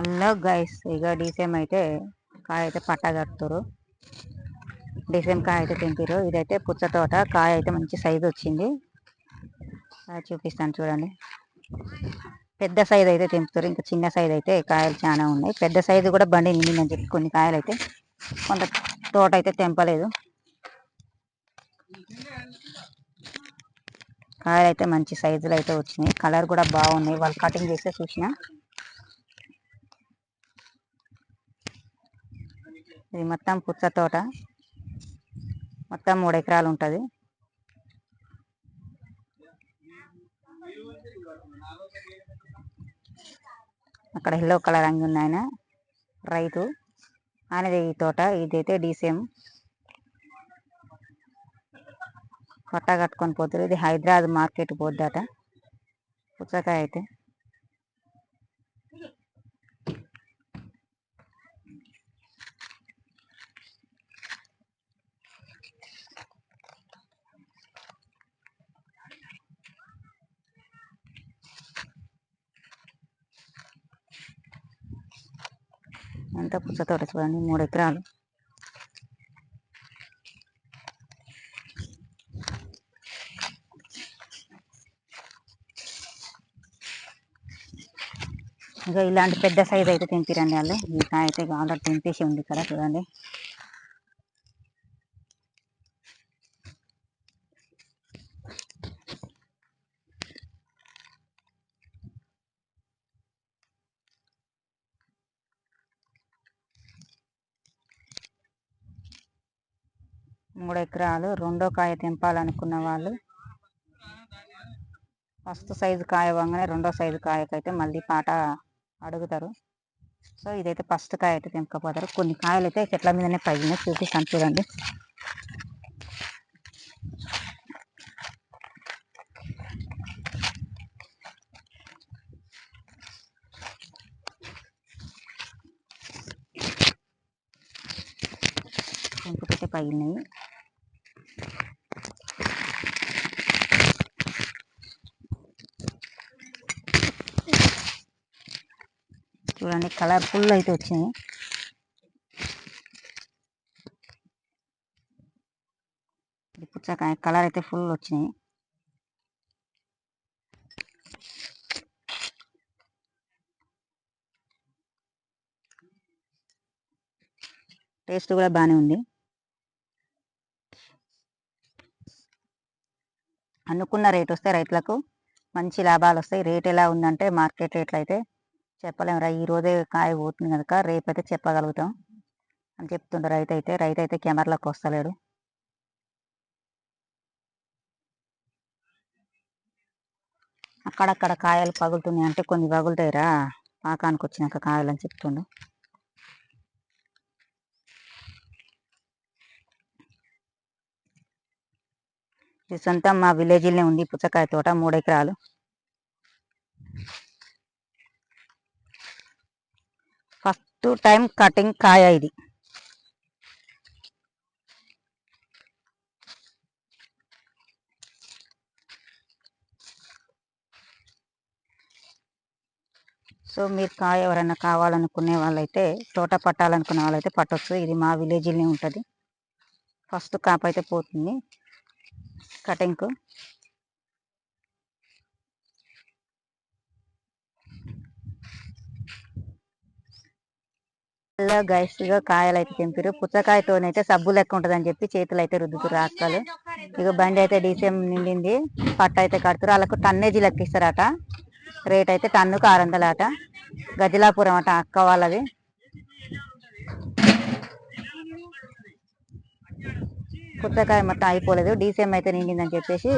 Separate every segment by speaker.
Speaker 1: Hello guys ఇక DCM అయితే కాయ అయితే పట్ట కడుతురు డీసీఎం కాయ అయితే తింటారు ఇదైతే పుచ్చ తోట. కాయ అయితే మంచి సైజు వచ్చింది. చూపిస్తాను చూడండి. పెద్ద సైజ్ అయితే తెంపుతారు ఇంకా చిన్న సైజు అయితే కాయలు చాలా ఉన్నాయి. పెద్ద సైజు కూడా బండి నిండిందని చెప్పి కొన్ని కాయలు అయితే కొంత తోట అయితే తెంపలేదు. కాయలు అయితే మంచి సైజులు అయితే వచ్చినాయి. కలర్ కూడా బాగున్నాయి. వాళ్ళు కటింగ్ చేస్తే చూసిన. ఇది మొత్తం పుచ్చ తోట. మొత్తం మూడు ఎకరాలు ఉంటుంది. అక్కడ ఎల్లో కలర్ అంగి ఉంది ఆయన. రైతు. ఆయనది ఈ తోట. ఇదైతే డీసీఎం పట్ట కట్టుకొని పోతారు. ఇది హైదరాబాద్ మార్కెట్ పోద్దట. పుచ్చకాయ అయితే. ఎంత పుచ్చ తోట చూడండి మూడు ఎకరాలు. ఇంకా ఇలాంటి పెద్ద సైజ్ అయితే తెంపిరండి వాళ్ళు. ఈ కాయ అయితే ఆల్రెడీ తెంపేసి ఉంది ఇక్కడ చూడండి. మూడు ఎకరాలు రెండో కాయ తెంపాలనుకున్న వాళ్ళు. ఫస్ట్ సైజు కాయ వంగనే రెండో సైజు కాయకైతే మళ్ళీ పాట అడుగుతారు. సో ఇదైతే ఫస్ట్ కాయ అయితే తెంపకపోతారు. కొన్ని కాయలు అయితే చెట్ల మీదనే పగిలినాయి చూపిస్తాను చూడండి తెంపుకైతే పగిలినాయి చూడండి కలర్ఫుల్ అయితే వచ్చినాయి. ఇది పుచ్చకాయ కలర్ అయితే ఫుల్ వచ్చినాయి. టేస్ట్ కూడా బాగానే ఉంది. అనుకున్న రేట్ వస్తే రైతులకు మంచి లాభాలు వస్తాయి. రేట్ ఎలా ఉందంటే మార్కెట్ రేట్లు అయితే చెప్పలేము రా ఈ రోజే కాయ పోతుంది కనుక రేపైతే చెప్పగలుగుతాం అని చెప్తుండే రైతు అయితే. రైతు అయితే కెమెరాలకు వస్తలేడు. అక్కడక్కడ కాయలు పగులుతున్నాయి అంటే కొన్ని పగులుతాయిరా పాకానికి వచ్చినాక కాయలు అని చెప్తుండు. ఇది సొంతం మా విలేజ్లోనే ఉంది పుచ్చకాయ తోట మూడు ఎకరాలు. ఫస్ట్ టైం కటింగ్ కాయ ఇది. సో మీరు కాయ ఎవరైనా కావాలనుకునే వాళ్ళైతే తోట పట్టాలనుకునే వాళ్ళైతే పట్టొచ్చు. ఇది మా విలేజ్లోనే ఉంటుంది. ఫస్ట్ కాపు అయితే పోతుంది. కటింగ్కు హలో గైస్ కాయలు అయితే తెంపారు పుచ్చకాయతోనైతే సబ్బు లెక్క ఉంటుందని చెప్పి చేతులు అయితే రుద్దుతురు అక్కలు ఇక బండి అయితే డీసీఎం నిండింది. పట్ట అయితే కడుతురు వాళ్ళకు టన్నేజీ లెక్క ఇస్తారట. రేట్ అయితే టన్నుకు ఆరు వందలు అట గజలాపురం అట అక్క వాళ్ళది. పుచ్చకాయ మొత్తం అయిపోలేదు. డీసీఎం అయితే నిండిందని చెప్పేసి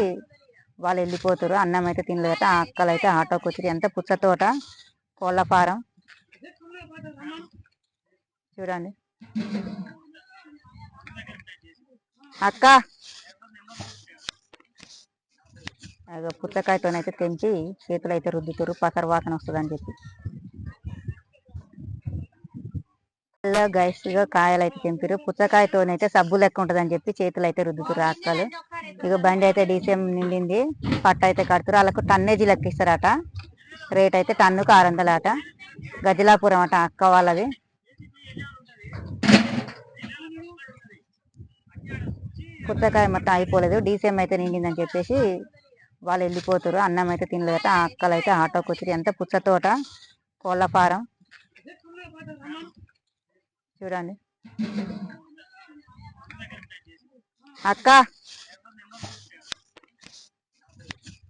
Speaker 1: వాళ్ళు వెళ్ళిపోతారు అన్నం అయితే తినలేట ఆ అక్కలు అయితే ఆటోకి వచ్చి ఎంత పుచ్చ తోట? కోళ్ళ ఫారం. చూడండి. అక్క! పుచ్చకాయతోనైతే తెంచి చేతులు అయితే రుద్దుతారు పసరు వాసన వస్తుందని చెప్పి. హలో గైస్ కాయలు అయితే తెంపారు పుచ్చకాయతోనైతే సబ్బు లెక్క ఉంటుందని చెప్పి చేతులు అయితే రుద్దుతారు అక్కలు. ఇక బండి అయితే డీసీఎం నిండింది. పట్ట అయితే కడుతురు వాళ్ళకు టన్నేజీ లెక్క ఇస్తారట. రేట్ అయితే టన్నుకు ఆరు వందల అట గజలాపురం అట అక్క వాళ్ళది. పుచ్చకాయ మొత్తం అయిపోలేదు. డీసీఎం అయితే నిండిందని చెప్పేసి వాళ్ళు వెళ్ళిపోతారు అన్నం అయితే తినలేదట. ఆ అక్కలు అయితే ఆటోకి వచ్చి ఎంత పుచ్చ తోట. కోళ్ళ ఫారం. చూడండి అక్క.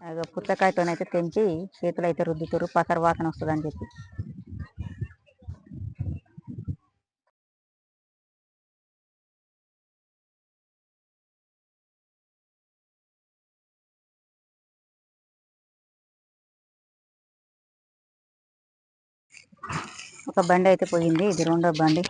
Speaker 1: అదో పుచ్చకాయతోనైతే తెంపి చేతులు అయితే రుద్దుతారు పసరు వాసన వస్తుందని చెప్పి. ఒక బండి అయితే పోయింది ఇది రెండో బండి.